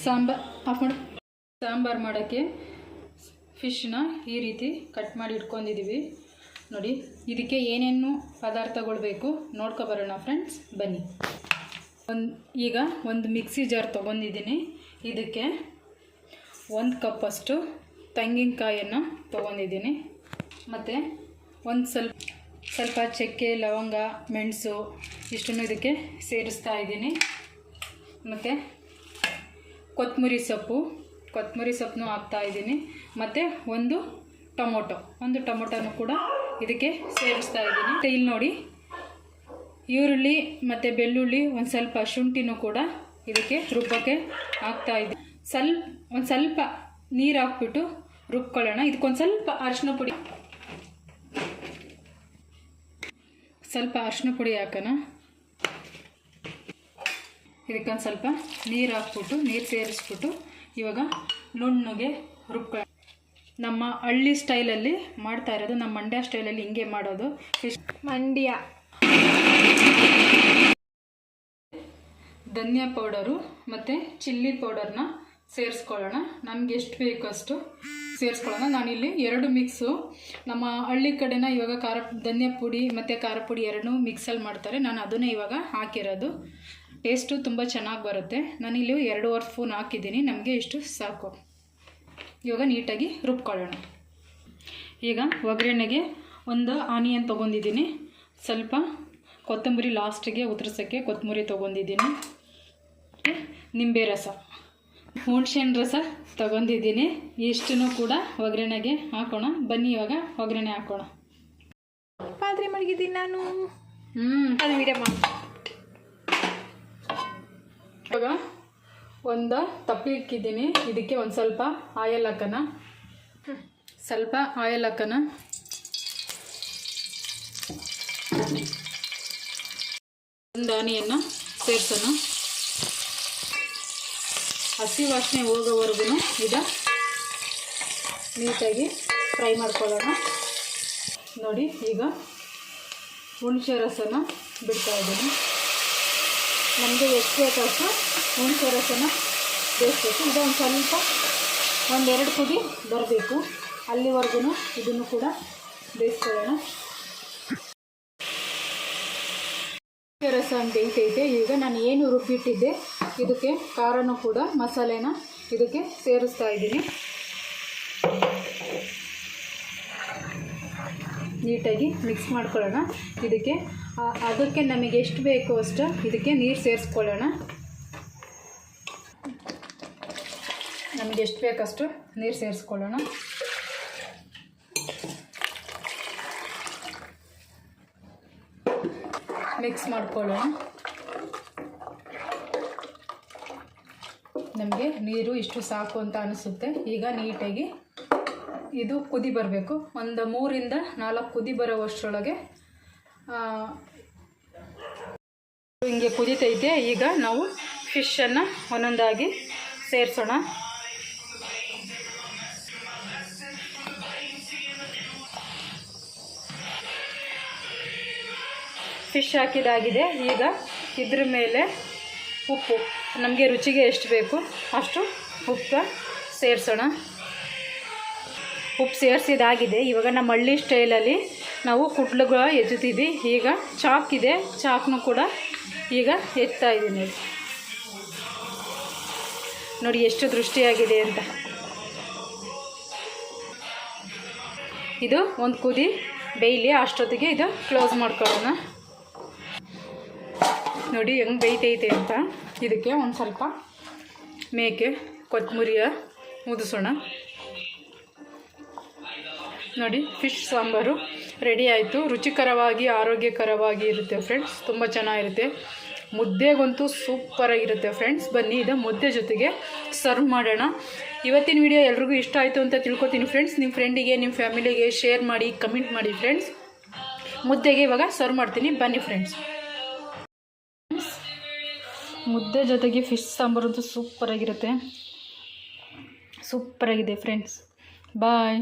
ಸಾಂಬಾರ್ ಹಾಕೊಂಡು ಸಾಂಬಾರು ಮಾಡೋಕ್ಕೆ ಫಿಶ್ನ ಈ ರೀತಿ ಕಟ್ ಮಾಡಿ ಇಟ್ಕೊಂಡಿದ್ದೀವಿ ನೋಡಿ, ಇದಕ್ಕೆ ಏನೇನು ಪದಾರ್ಥಗಳು ಬೇಕು ನೋಡ್ಕೊಬರೋಣ ಫ್ರೆಂಡ್ಸ್ ಬನ್ನಿ. ಒಂದು, ಈಗ ಒಂದು ಮಿಕ್ಸಿ ಜಾರ್ ತೊಗೊಂಡಿದ್ದೀನಿ. ಇದಕ್ಕೆ ಒಂದು ಕಪ್ಪಷ್ಟು ತೆಂಗಿನಕಾಯನ್ನು ತೊಗೊಂಡಿದ್ದೀನಿ. ಮತ್ತು ಒಂದು ಸ್ವಲ್ಪ ಸ್ವಲ್ಪ ಚಕ್ಕೆ, ಲವಂಗ, ಮೆಣಸು, ಇಷ್ಟನ್ನು ಇದಕ್ಕೆ ಸೇರಿಸ್ತಾ ಇದ್ದೀನಿ. ಮತ್ತು ಕೊತ್ತಂಬರಿ ಸೊಪ್ಪು. ಕೊತ್ತಂಬರಿ ಸೊಪ್ಪನ್ನು ಹಾಕ್ತಾ ಇದ್ದೀನಿ. ಮತ್ತು ಒಂದು ಟೊಮೊಟೊ. ಒಂದು ಟೊಮೊಟೊನು ಕೂಡ ಇದಕ್ಕೆ ಸೇರಿಸ್ತಾ ಇದ್ದೀನಿ. ಇಲ್ಲಿ ನೋಡಿ, ಈರುಳ್ಳಿ ಮತ್ತು ಬೆಳ್ಳುಳ್ಳಿ ಒಂದು ಸ್ವಲ್ಪ ಶುಂಠಿನೂ ಕೂಡ ಇದಕ್ಕೆ ರುಬ್ಬಕ್ಕೆ ಹಾಕ್ತಾ ಇದ್ದೀನಿ. ಸ್ವಲ್ಪ, ಒಂದು ಸ್ವಲ್ಪ ನೀರು ಹಾಕ್ಬಿಟ್ಟು ರುಬ್ಕೊಳ್ಳೋಣ. ಇದಕ್ಕೊಂದು ಸ್ವಲ್ಪ ಅರಿಶಿನ ಪುಡಿ. ಸ್ವಲ್ಪ ಅರಿಶಿನ ಪುಡಿ ಹಾಕೋಣ. ಇದಕ್ಕೊಂದು ಸ್ವಲ್ಪ ನೀರು ಹಾಕ್ಬಿಟ್ಟು ನೀರು ಸೇರಿಸ್ಬಿಟ್ಟು ಇವಾಗ ನುಣ್ಣಗೆ ರುಬ್ಕೊಳ್ಳಿ ನಮ್ಮ ಹಳ್ಳಿ ಸ್ಟೈಲಲ್ಲಿ ಮಾಡ್ತಾ ಇರೋದು ನಮ್ಮ ಮಂಡ್ಯ ಸ್ಟೈಲಲ್ಲಿ ಹಿಂಗೆ ಮಾಡೋದು. ಮಂಡ್ಯ. ಧನಿಯಾ ಪೌಡರು ಮತ್ತು ಚಿಲ್ಲಿ ಪೌಡರ್ನ ಸೇರಿಸ್ಕೊಳ್ಳೋಣ. ನಮ್ಗೆ ಎಷ್ಟು ಬೇಕು ಅಷ್ಟು ಸೇರಿಸ್ಕೊಳ್ಳೋಣ. ನಾನಿಲ್ಲಿ ಎರಡು ಮಿಕ್ಸು ನಮ್ಮ ಹಳ್ಳಿ ಕಡೆನ ಇವಾಗ ಖಾರ ಧನಿಯಾ ಪುಡಿ ಮತ್ತು ಖಾರ ಪುಡಿ ಎರಡನ್ನೂ ಮಿಕ್ಸಲ್ಲಿ ಮಾಡ್ತಾರೆ. ನಾನು ಅದನ್ನೇ ಇವಾಗ ಹಾಕಿರೋದು. ಟೇಸ್ಟು ತುಂಬ ಚೆನ್ನಾಗಿ ಬರುತ್ತೆ. ನಾನಿಲ್ಲಿ ಎರಡೂವರೆ ಸ್ಪೂನ್ ಹಾಕಿದ್ದೀನಿ. ನಮಗೆ ಇಷ್ಟು ಸಾಕು. ಇವಾಗ ನೀಟಾಗಿ ರುಬ್ಕೊಳ್ಳೋಣ. ಈಗ ಒಗ್ಗರಣೆಗೆ ಒಂದು ಆನಿಯನ್ ತೊಗೊಂಡಿದ್ದೀನಿ. ಸ್ವಲ್ಪ ಕೊತ್ತಂಬರಿ ಲಾಸ್ಟಿಗೆ ಉತ್ತರಿಸೋಕ್ಕೆ ಕೊತ್ತಂಬರಿ ತೊಗೊಂಡಿದ್ದೀನಿ. ನಿಂಬೆ ರಸ. ಹುಣ್ಸೆಹಣ್ಣು ರಸ ತೊಗೊಂಡಿದ್ದೀನಿ. ಇಷ್ಟನ್ನು ಕೂಡ ಒಗ್ಗರಣೆಗೆ ಹಾಕೋಣ. ಬನ್ನಿ ಇವಾಗ ಒಗ್ಗರಣೆ ಹಾಕೋಣ. ಪಾತ್ರೆ ಮಡಗಿದ್ದೀನಿ ನಾನು. ಹ್ಞೂ ಅದು ವಿಡಿಯೋ ಮಾಡಿ. ಇವಾಗ ಒಂದು ತಪ್ಪಲಿ ಇಕ್ಕಿದ್ದೀನಿ. ಇದಕ್ಕೆ ಒಂದು ಸ್ವಲ್ಪ ಆಯಲ್ ಹಾಕೋಣ ಸ್ವಲ್ಪ ಆಯಲ್ ಹಾಕೋಣ ಒಂದು ಆನಿಯನ್ನು ಸೇರಿಸೋಣ. ಹಸಿ ವಾಸನೆ ಹೋಗೋವರೆಗೂ ಇದು ನೀಟಾಗಿ ಫ್ರೈ ಮಾಡ್ಕೊಳ್ಳೋಣ. ನೋಡಿ, ಈಗ ಹುಣಸೆ ರಸನ ಬಿಡ್ತಾ ಇದ್ದೀನಿ. ನಮಗೆ ಎಷ್ಟು ಬೇಕಷ್ಟು ಹುಣಸೆ ರಸನ ಬೇಯಿಸ್ಬೇಕು ಇದು ಒಂದು ಸ್ವಲ್ಪ ಒಂದೆರಡು ಕುದಿ ಬರಬೇಕು. ಅಲ್ಲಿವರೆಗೂ ಇದನ್ನು ಕೂಡ ಬೇಯಿಸ್ಕೊಳ್ಳೋಣ ರಸ ಬೇಯ್ತೈತೆ ಈಗ ನಾನು ಏನು ರುಬ್ಬಿಟ್ಟಿದ್ದೆ, ಇದಕ್ಕೆ ಖಾರನೂ ಕೂಡ ಮಸಾಲೆನ ಇದಕ್ಕೆ ಸೇರಿಸ್ತಾ ಇದ್ದೀನಿ. ನೀಟಾಗಿ ಮಿಕ್ಸ್ ಮಾಡ್ಕೊಳ್ಳೋಣ. ಇದಕ್ಕೆ ಅದಕ್ಕೆ ನಮಗೆ ಎಷ್ಟು ಬೇಕೋ ಅಷ್ಟು ಇದಕ್ಕೆ ನೀರು ಸೇರಿಸ್ಕೊಳ್ಳೋಣ. ನಮಗೆ ಎಷ್ಟು ಬೇಕಷ್ಟು ನೀರು ಸೇರಿಸ್ಕೊಳ್ಳೋಣ. ಮಿಕ್ಸ್ ಮಾಡ್ಕೊಳ್ಳೋಣ. ನಮಗೆ ನೀರು ಇಷ್ಟು ಸಾಕು ಅಂತ ಅನಿಸುತ್ತೆ. ಈಗ ನೀಟಾಗಿ ಇದು ಕುದಿ ಬರಬೇಕು. ಒಂದು ಮೂರಿಂದ ನಾಲ್ಕು ಕುದಿ ಬರೋವಷ್ಟರೊಳಗೆ ಹಿಂಗೆ ಕುದಿತೈತೆ. ಈಗ ನಾವು ಫಿಶನ್ನು ಒಂದೊಂದಾಗಿ ಸೇರಿಸೋಣ. ಫಿಶ್ ಹಾಕಿದಾಗಿದೆ. ಈಗ ಇದ್ರ ಮೇಲೆ ಉಪ್ಪು. ನಮಗೆ ರುಚಿಗೆ ಎಷ್ಟು ಬೇಕು ಅಷ್ಟು ಉಪ್ಪು ಸೇರಿಸೋಣ. ಉಪ್ಪು ಸೇರಿಸಿದಾಗಿದೆ ಇವಾಗ ನಮ್ಮ ಹಳ್ಳಿ ಸ್ಟೈಲಲ್ಲಿ ನಾವು ಕುಟ್ಲುಗಳ ಎತ್ತುತ್ತೀವಿ. ಈಗ ಚಾಕ್ ಇದೆ. ಚಾಕ್ನು ಕೂಡ ಈಗ ಎತ್ತಾ ಇದ್ದೀನಿ ನೋಡಿ. ಎಷ್ಟು ದೃಷ್ಟಿಯಾಗಿದೆ ಅಂತ. ಇದು ಒಂದು ಕುದಿ ಬೇಯಲಿ, ಅಷ್ಟೊತ್ತಿಗೆ ಇದು ಕ್ಲೋಸ್ ಮಾಡ್ಕೊಳ್ಳೋಣ. ನೋಡಿ ಹೆಂಗೆ ಬೇಯ್ತೈತೆ ಅಂತ. ಇದಕ್ಕೆ ಒಂದು ಸ್ವಲ್ಪ ಮೇಕೆ ಕೊತ್ತಂಬರಿಯ ಮುದಿಸೋಣ. ನೋಡಿ ಫಿಶ್ ಸಾಂಬಾರು ರೆಡಿ ಆಯಿತು. ರುಚಿಕರವಾಗಿ, ಆರೋಗ್ಯಕರವಾಗಿ ಇರುತ್ತೆ ಫ್ರೆಂಡ್ಸ್ ತುಂಬ ಚೆನ್ನಾಗಿರುತ್ತೆ. ಮುದ್ದೆಗಂತೂ ಸೂಪರಾಗಿರುತ್ತೆ ಫ್ರೆಂಡ್ಸ್ ಬನ್ನಿ, ಇದು ಮುದ್ದೆ ಜೊತೆಗೆ ಸರ್ವ್ ಮಾಡೋಣ. ಇವತ್ತಿನ ವಿಡಿಯೋ ಎಲ್ರಿಗೂ ಇಷ್ಟ ಆಯಿತು ಅಂತ ತಿಳ್ಕೊತೀನಿ ಫ್ರೆಂಡ್ಸ್ ನಿಮ್ಮ ಫ್ರೆಂಡಿಗೆ ನಿಮ್ಮ ಫ್ಯಾಮಿಲಿಗೆ ಶೇರ್ ಮಾಡಿ ಕಮೆಂಟ್ ಮಾಡಿ ಫ್ರೆಂಡ್ಸ್ ಮುದ್ದೆಗೆ ಇವಾಗ ಸರ್ವ್ ಮಾಡ್ತೀನಿ. ಬನ್ನಿ ಫ್ರೆಂಡ್ಸ್ ಮುದ್ದೆ ಜೊತೆಗೆ ಫಿಶ್ ಸಾಂಬಾರಂತೂ ಸೂಪರಾಗಿರುತ್ತೆ ಸೂಪರಾಗಿದೆ ಫ್ರೆಂಡ್ಸ್ ಬಾಯ್